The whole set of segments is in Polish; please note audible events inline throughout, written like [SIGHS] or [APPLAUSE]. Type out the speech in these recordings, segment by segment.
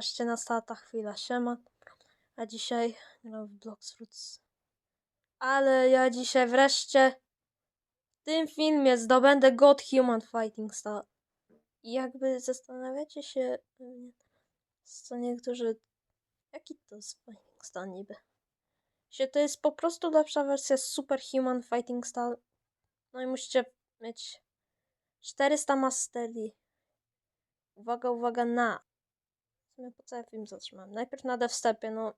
Wreszcie nastała ta chwila, siema. A dzisiaj gram w Fruits. Ale ja dzisiaj wreszcie w tym filmie zdobędę God Human Fighting Style. I jakby zastanawiacie się, co niektórzy, jaki to jest Fighting Style niby? Się to jest po prostu lepsza wersja Superhuman Fighting Style. No i musicie mieć 400 mastery. Uwaga, uwaga na. Sumie po co ja film zatrzymałem? Najpierw na devstepie, no.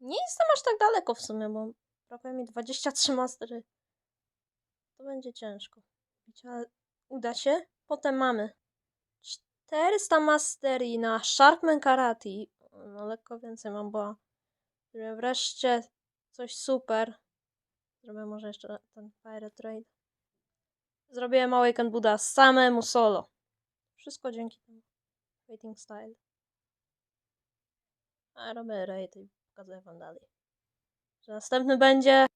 Nie jestem aż tak daleko w sumie, bo brakuje mi 23 mastery. To będzie ciężko. Ale uda się. Potem mamy 400 mastery na Sharkman Karate. No lekko więcej mam, bo wreszcie coś super. Zrobię może jeszcze ten Fire Trade. Zrobiłem Awaken Buddha samemu solo. Wszystko dzięki temu. Waiting Style. A robię raid i pokazuję wam dalej. Że następny będzie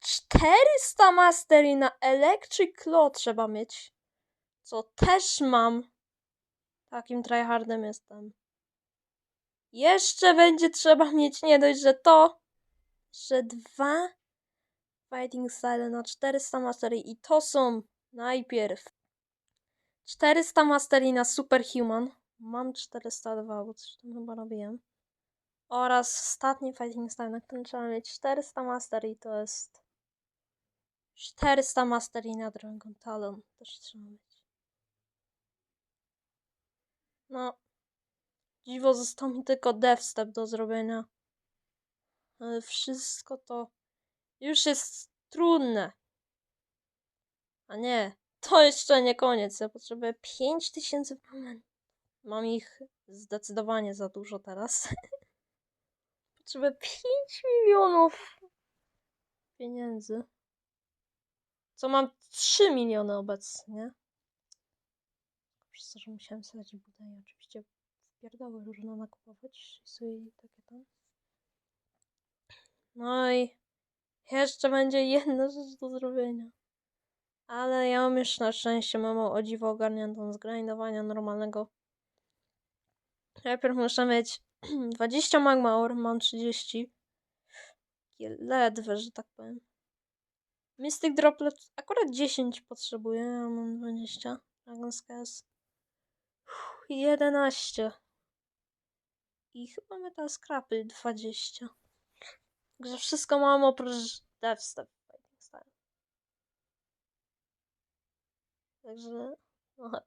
400 mastery na Electric Claw trzeba mieć. Co też mam. Takim tryhardem jestem. Jeszcze będzie trzeba mieć nie dość, że to, że dwa Fighting Style na 400 mastery i to są najpierw 400 mastery na Superhuman. Mam 402, bo coś tam chyba robiłem. Oraz ostatni Fighting Style, na którym trzeba mieć 400 mastery i to jest 400 mastery na Dragon Talon. Też trzeba mieć. No. Dziwo, został mi tylko devstep do zrobienia. Ale wszystko to już jest trudne. A nie, to jeszcze nie koniec. Ja potrzebuję 5000 moment. Mam ich zdecydowanie za dużo teraz. [LAUGHS] potrzebuję 5 milionów pieniędzy. Co mam 3 miliony obecnie. Przez to, że musiałem sobie i oczywiście pierdoły różne nakupować. I takie tam. No i jeszcze będzie jedna rzecz do zrobienia. Ale ja mam już na szczęście mamą o dziwo ogarniętą z grindowania normalnego. Najpierw muszę mieć 20 magma ore, mam 30. Takie Ledwe, że tak powiem. Mystic Droplet akurat 10 potrzebuję, ja mam 20. Dragon Scales 11. I chyba Metal Scrapy 20. Także wszystko mam oprócz Devstep. Także trochę,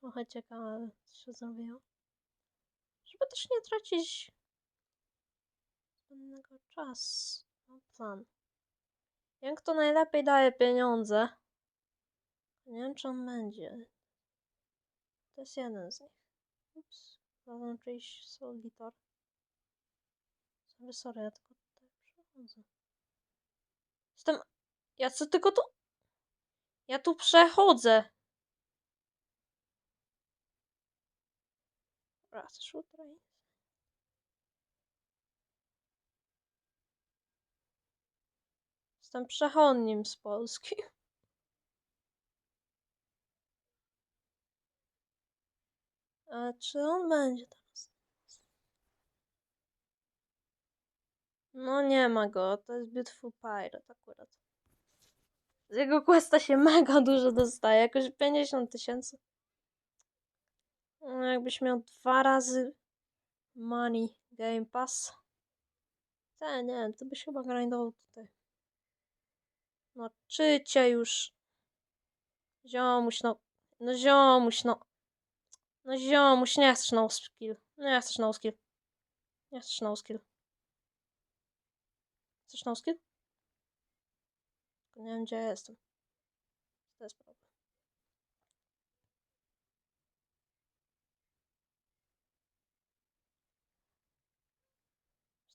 trochę ciekawe co się zrobiło. Żeby też nie tracić zbędnego czasu. Mam plan. Wiem, kto najlepiej daje pieniądze. Nie wiem, czy on będzie. To jest jeden z nich. Ups. Razem przyjść Solitar. Sorry, sorry, ja tylko tutaj przechodzę. Jestem... Ja co tylko tu... Ja tu przechodzę. Raz, shooter. Jestem przechodnim z Polski. [LAUGHS] A czy on będzie teraz? No nie ma go, to jest Beautiful Pirate akurat. Z jego questa się mega dużo dostaje, jakoś 50 tysięcy. No, jakbyś miał dwa razy money Game Pass. Nie, nie, to byś chyba grindował tutaj. No, czycie już. Ziomuś, no. No ziomuś, no. No ziomuś, nie chcesz no skill. Nie chcesz no skill. Nie chcesz no skill. Chcesz no skill? Nie wiem gdzie ja jestem. To jest problem.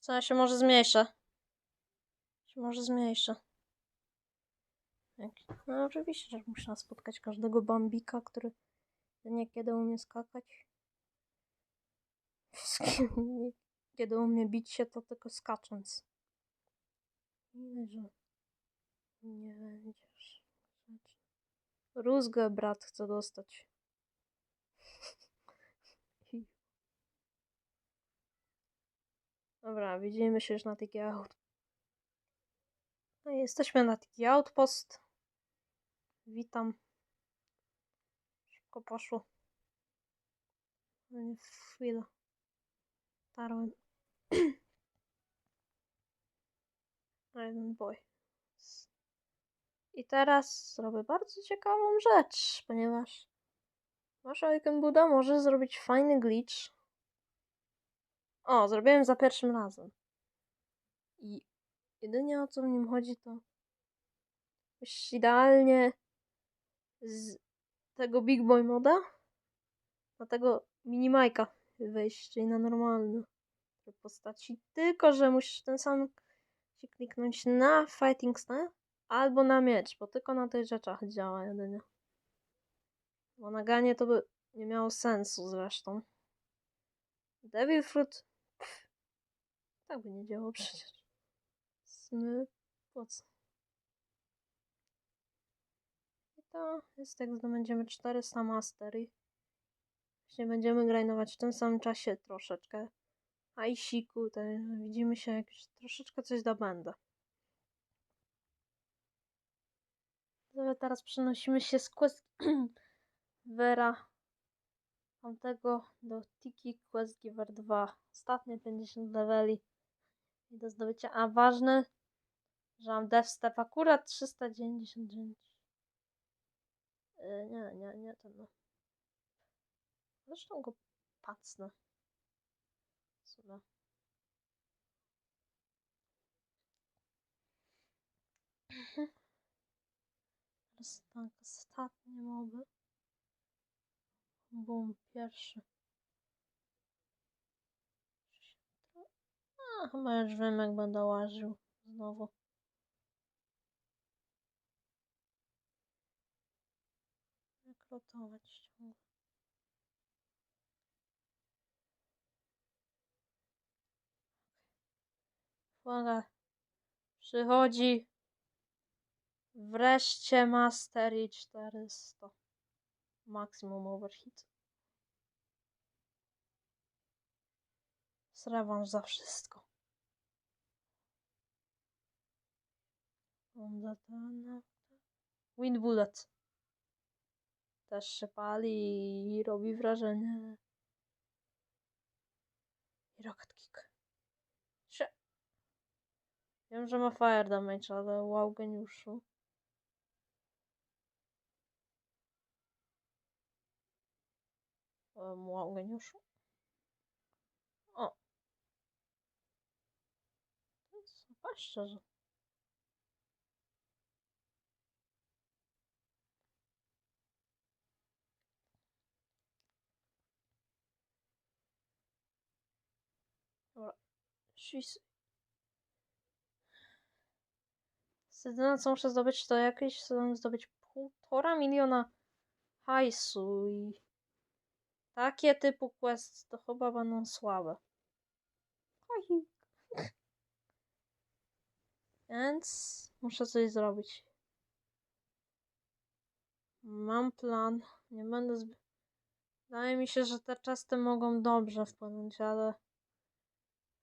Co ja się może zmniejszę? Się może zmniejszę. Jak- No oczywiście, że muszę spotkać każdego bambika, który niekiedy umie skakać. [LAUGHS] Kiedy umie bić się, to tylko skacząc. Nie, że nie będziesz. Rózgę brat chce dostać. Dobra, widzimy się już na Tiki Out. No i jesteśmy na Tiki Outpost. Witam. Szybko poszło. No nie, chwila. Tarłem. [CLEARS THROAT] Iron Boy. I teraz zrobię bardzo ciekawą rzecz, ponieważ wasz Icon Buddha może zrobić fajny glitch. O, zrobiłem za pierwszym razem. I jedynie o co w nim chodzi to idealnie z tego Big Boy moda na tego minimajka wejść, czyli na normalny postaci. Tylko, że musisz ten sam się kliknąć na Fighting Style albo na miecz, bo tylko na tych rzeczach działa jedynie. Bo na ganie to by nie miało sensu zresztą. Devil Fruit tak by nie działało przecież. Smy, po co? I to jest jak zdobędziemy 400 mastery. Właśnie będziemy grindować w tym samym czasie troszeczkę. A i siku, to widzimy się jak już troszeczkę coś dobędę. Ale teraz przenosimy się z quest [CLEARS THROAT] Vera tamtego do Tiki Quest Giver 2. Ostatnie 50 leveli i do zdobycia. A ważne, że mam Death Step akurat 399. Yy, nie, nie, nie ten. No. Zresztą go pacnę. Sobie. Teraz tak, ostatnie moby. Bum, pierwszy. A, chyba już wiem jak będę łaził znowu. Rekrutować ciągle. Uwaga. Przychodzi wreszcie Mastery 400. Maximum overhit. Rewanż za wszystko. Wind Bullet. Też się pali i robi wrażenie. I Rocket Kick. Sze. Wiem, że ma fire damage, ale wow geniuszu. Um, wow geniuszu. O. To jest chyba szczerze. Dobra. Szis. Jedyne co muszę zdobyć to jakieś, chcę zdobyć półtora miliona hajsu i takie typu quest to chyba będą słabe. Więc muszę coś zrobić. Mam plan. Nie będę zbyt... Wydaje mi się, że te czasy mogą dobrze wpłynąć, ale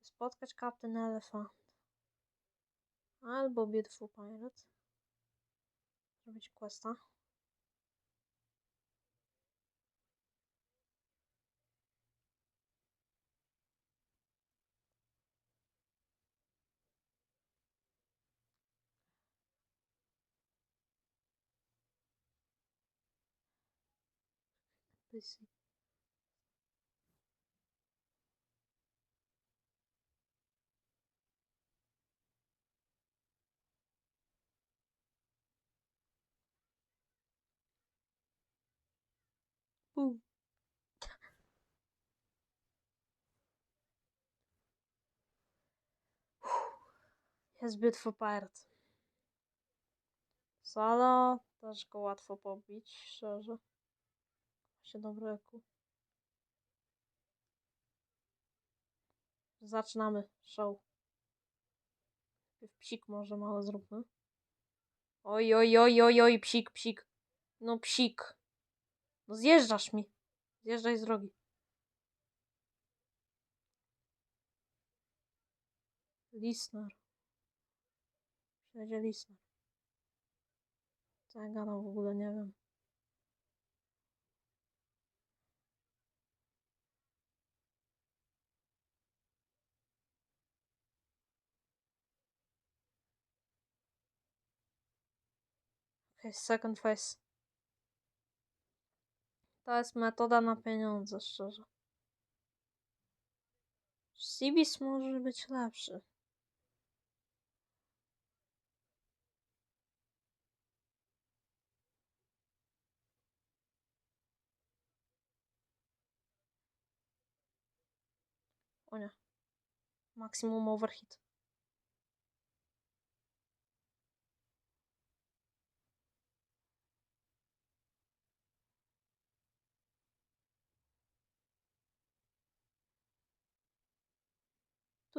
spotkać Captain Elephant albo Beautiful Pirate. Zrobić questa. Busy. Jest Beautiful Pirate. Solo też go łatwo pobić, szczerze. Się dobreku. Zaczynamy show. Psik może mało zróbmy. Oj, oj, oj, oj, oj, psik, psik. No psik. No zjeżdżasz mi. Zjeżdżaj z drogi. Listener. Śledzie Listener. Co ja gadam w ogóle, nie wiem. Okay, second face. To jest metoda na pieniądze, szczerze. Sibis może być lepszy. O nie. Maximum overhit.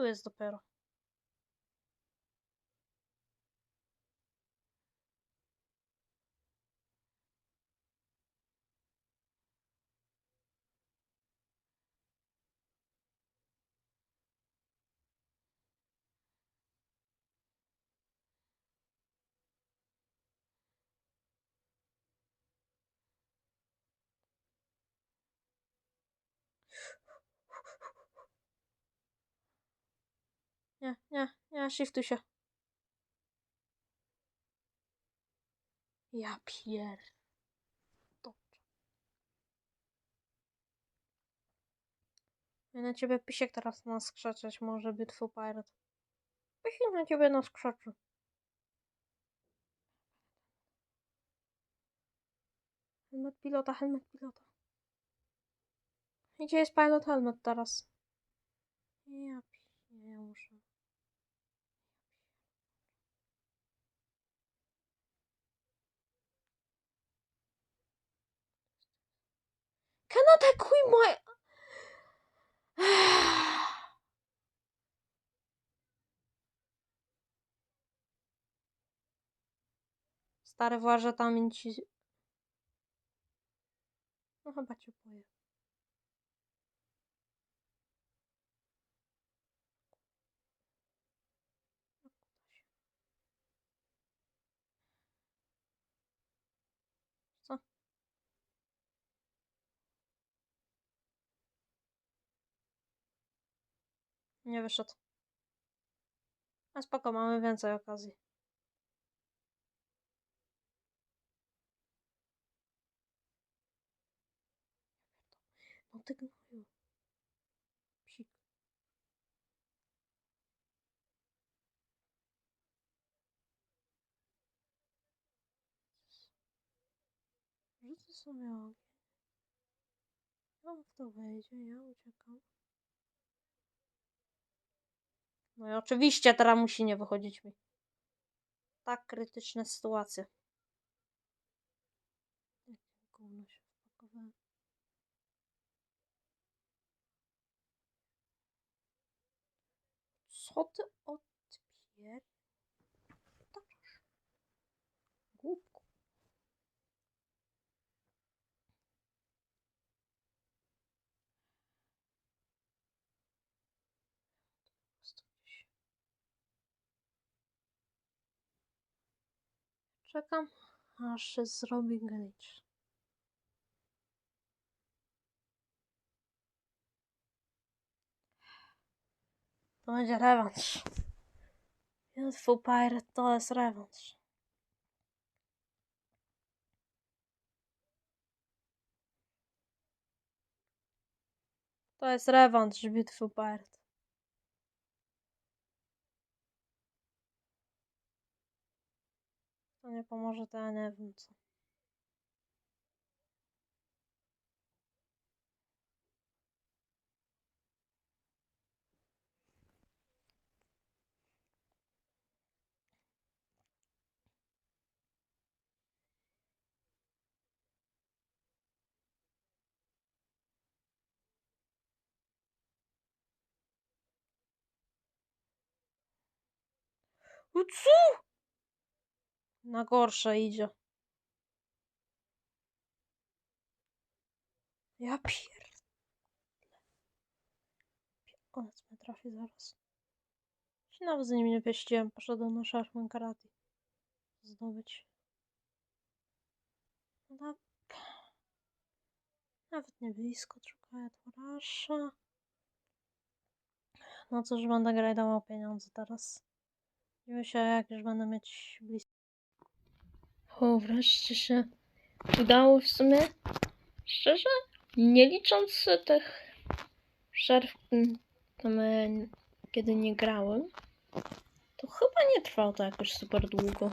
Tu jest dopiero. Nie, nie, nie, shiftuj się. Ja pier... Dobrze. Ja na ciebie pisiek teraz nas krzyczeć może Beautiful Pirate. Pisiek na ciebie nas krzyczy. Helmet pilota, helmet pilota. Gdzie jest pilot helmet teraz? Ja muszę. Cannot equip my... [SIGHS] Stary właże tam ci... No chyba cię boję. Co? Nie wyszedł. A spoko, mamy więcej okazji. No ty gnoju. Psik. Rzucę sobie ogień. W to wejdzie, ja uciekam. No i oczywiście teraz musi nie wychodzić mi. Tak krytyczne sytuacje. Co ty odpier... Głupku. Po prostu gdzieś. Czekam, aż się zrobi glitch. To będzie rewanż. Beautiful Pirate to jest rewanż. To jest rewanż, Beautiful Pirate. Nie pomoże, to ja nie wiem co. No co? Na gorsze idzie. Ja pier... Onec mnie trafi zaraz. I nawet z nim nie pieściłem. Poszedłem na Sharkman Karate. Zdobyć. No. Nawet nie blisko, trochę to rasza. No cóż, będę grajdował pieniądze teraz. Dziwię się, jak już będę mieć blisko. O, wreszcie się udało w sumie. Szczerze, nie licząc tych przerw, mm, kiedy nie grałem, to chyba nie trwało to jakoś super długo.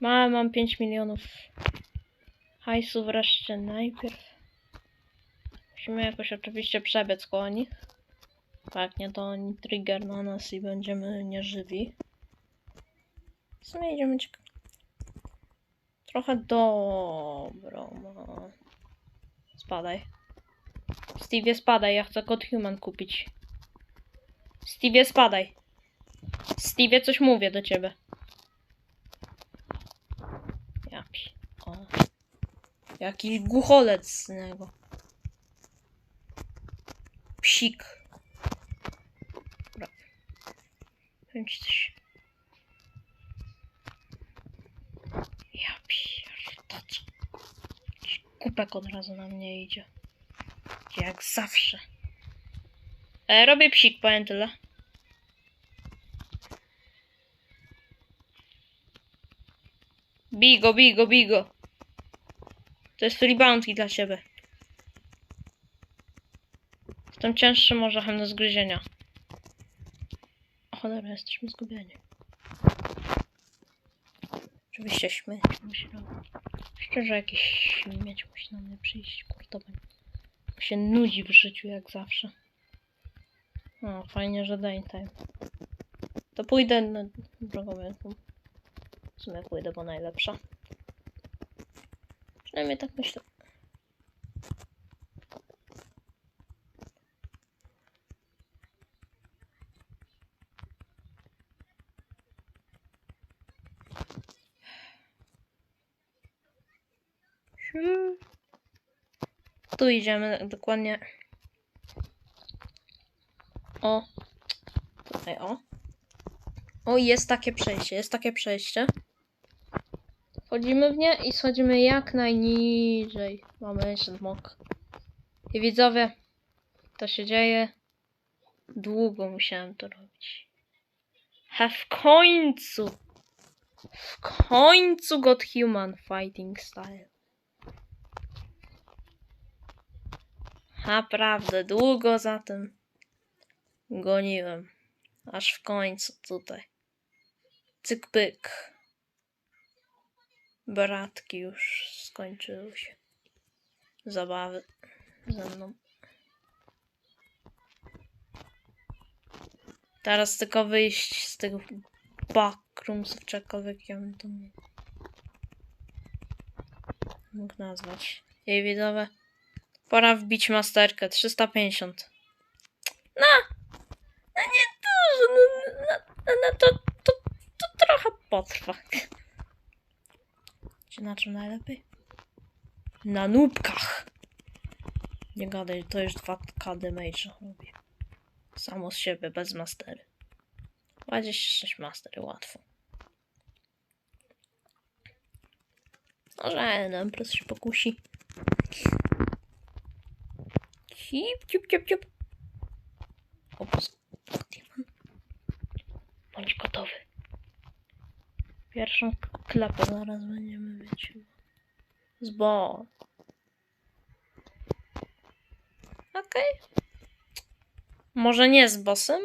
Mam, mam 5 milionów hajsu wreszcie najpierw. Musimy jakoś oczywiście przebiec koło nich. Tak, nie to oni trigger na nas i będziemy nieżywi. W sumie idziemy ciek- Trochę dobro. No. Spadaj. Stevie, spadaj. Ja chcę kod human kupić. Stevie, spadaj. Stevie, coś mówię do ciebie. Japi. O. Jakiś głucholec z niego. Psik. Dobra. Powiem coś. Ja pierdolę. Jakiś Kupek od razu na mnie idzie. Jak zawsze. E, robię psik, powiem tyle. Bigo, bigo, bigo. To jest free bounty dla ciebie. Jestem cięższym orzechem do zgryzienia. O cholera, jesteśmy zgubieni. Oczywiście śmieć musi robić. Szczerze, jakiś śmieć musi na mnie przyjść. Kurde, się nudzi w życiu jak zawsze. O, fajnie, że daytime. To pójdę na drogą ręką. W sumie pójdę, bo najlepsza. Przynajmniej tak myślę. Tu idziemy dokładnie. O. Tutaj o. O, jest takie przejście, jest takie przejście. Wchodzimy w nie i schodzimy jak najniżej. Mamy jeszcze mok. I widzowie, to się dzieje. Długo musiałem to robić. A w końcu! W końcu got human fighting style. Naprawdę, długo za tym goniłem. Aż w końcu tutaj. Cyk pyk. Bratki już skończyły się. Zabawy ze mną. Teraz tylko wyjść z tych backroomsów, czy jakkolwiek ja bym to mógł nazwać. Jej widowe. Pora wbić masterkę. 350. No! No nie dużo. No, no, no, no to, to, to trochę potrwa. Czy na czym najlepiej? Na nubkach. Nie gadaj, to już 2K damage robi. Samo z siebie, bez mastery. 26 mastery, łatwo. Może Empress się pokusi. Cip, ciup, ciup, ciup. Ops. Bądź gotowy. Pierwszą klepę zaraz będziemy mieć. Zbo. Okej. Może nie z bossem?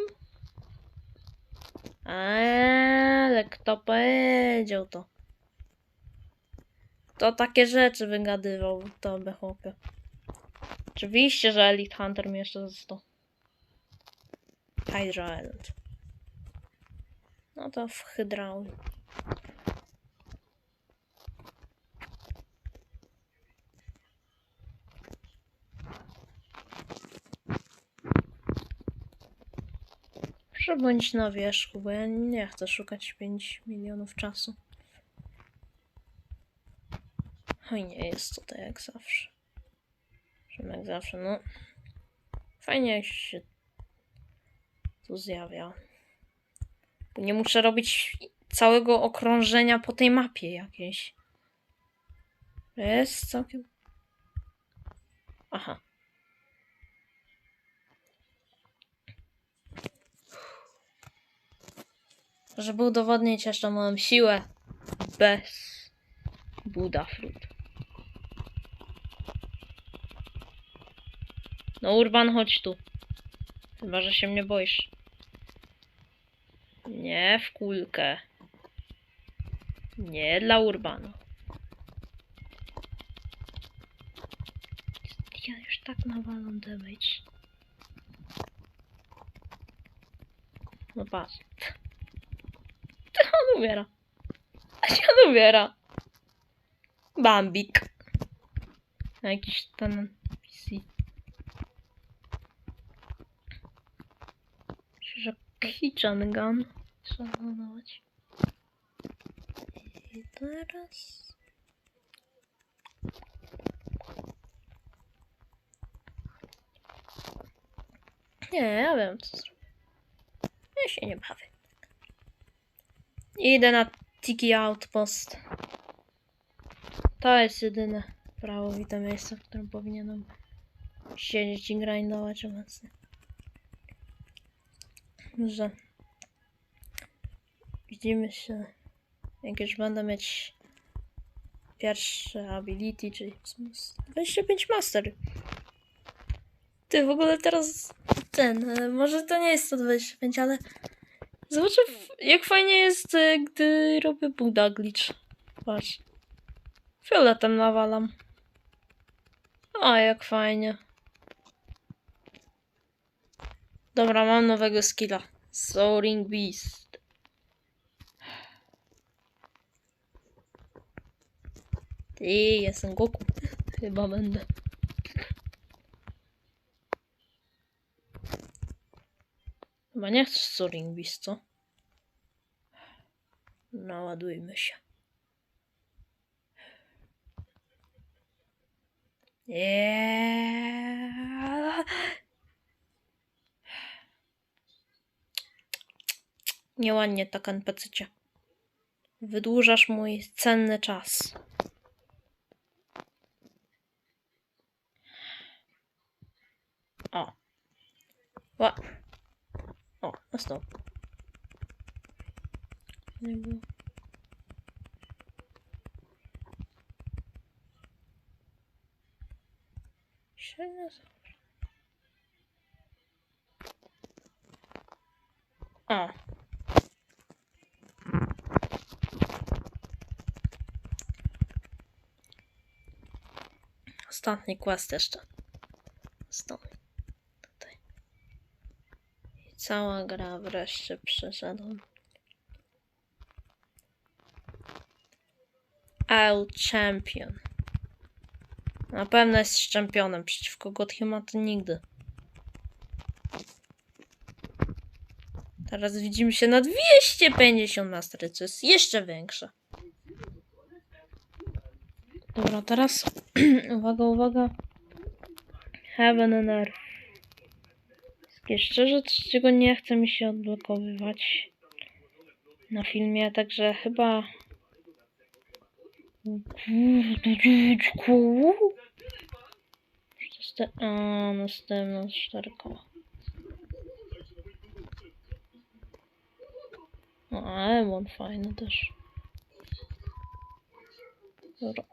Ale kto powiedział to? Kto takie rzeczy wygadywał to by chłopie? Oczywiście, że Elite Hunter mi jeszcze został. Hydra Island. No to w hydrauli. Proszę bądź na wierzchu, bo ja nie chcę szukać 5 milionów czasu. Oj, nie jest tutaj jak zawsze. Jak zawsze, no. Fajnie jak się tu zjawia. Nie muszę robić całego okrążenia po tej mapie jakiejś. Jest całkiem. Aha. Żeby udowodnić jeszcze moją siłę bez Buda Fruit. No Urban, chodź tu. Chyba, że się mnie boisz. Nie w kulkę. Nie dla Urbana. Ja już tak nawalam damage. No patrz. To on umiera. A się on umiera. Bambik. Jakiś ten PC. Myślę, że kitchen gun trzeba. I teraz... Nie, ja wiem co zrobię. Ja się nie bawię. Idę na Tiki Outpost. To jest jedyne prawowite miejsce, w którym powinienem siedzieć i grindować obecnie. Że widzimy się, jak już będę mieć pierwsze ability, czyli 25 master. Ty w ogóle teraz ten, e, może to nie jest 125, ale zobaczę jak fajnie jest, e, gdy robię Buddha glitch. Patrz. Fioletem nawalam. A, jak fajnie. Dobra, mam nowego skilla. Soaring Beast. Ty, jestem Goku. [LAUGHS] Chyba będę. Chyba nie chcesz Soaring Beast, co? Naładujmy się. Yeah. Nieładnie tak NPC-cie. Wydłużasz mój cenny czas. O. Ła. O, no stop. Nie było. Średnio. O. Ostatni quest jeszcze. Ostatni. Tutaj. I cała gra wreszcie przeszedłem. I'll champion. Na pewno jest czempionem. Przeciwko Godhima to nigdy. Teraz widzimy się na 250 mastery, co jest jeszcze większe. Dobra, teraz [CLEARS THROAT] uwaga, uwaga. Heaven and Earth. Szczerze, czego nie chce mi się odblokowywać na filmie, także chyba to jest te... A, następna cztery koła. No, ale on fajny też. Dobra.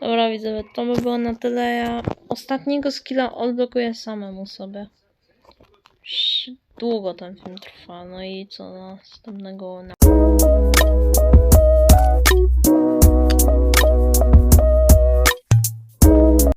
Dobra, widzę, to by było na tyle. Ja ostatniego skilla odblokuję samemu sobie. Długo ten film trwa, no i co następnego na...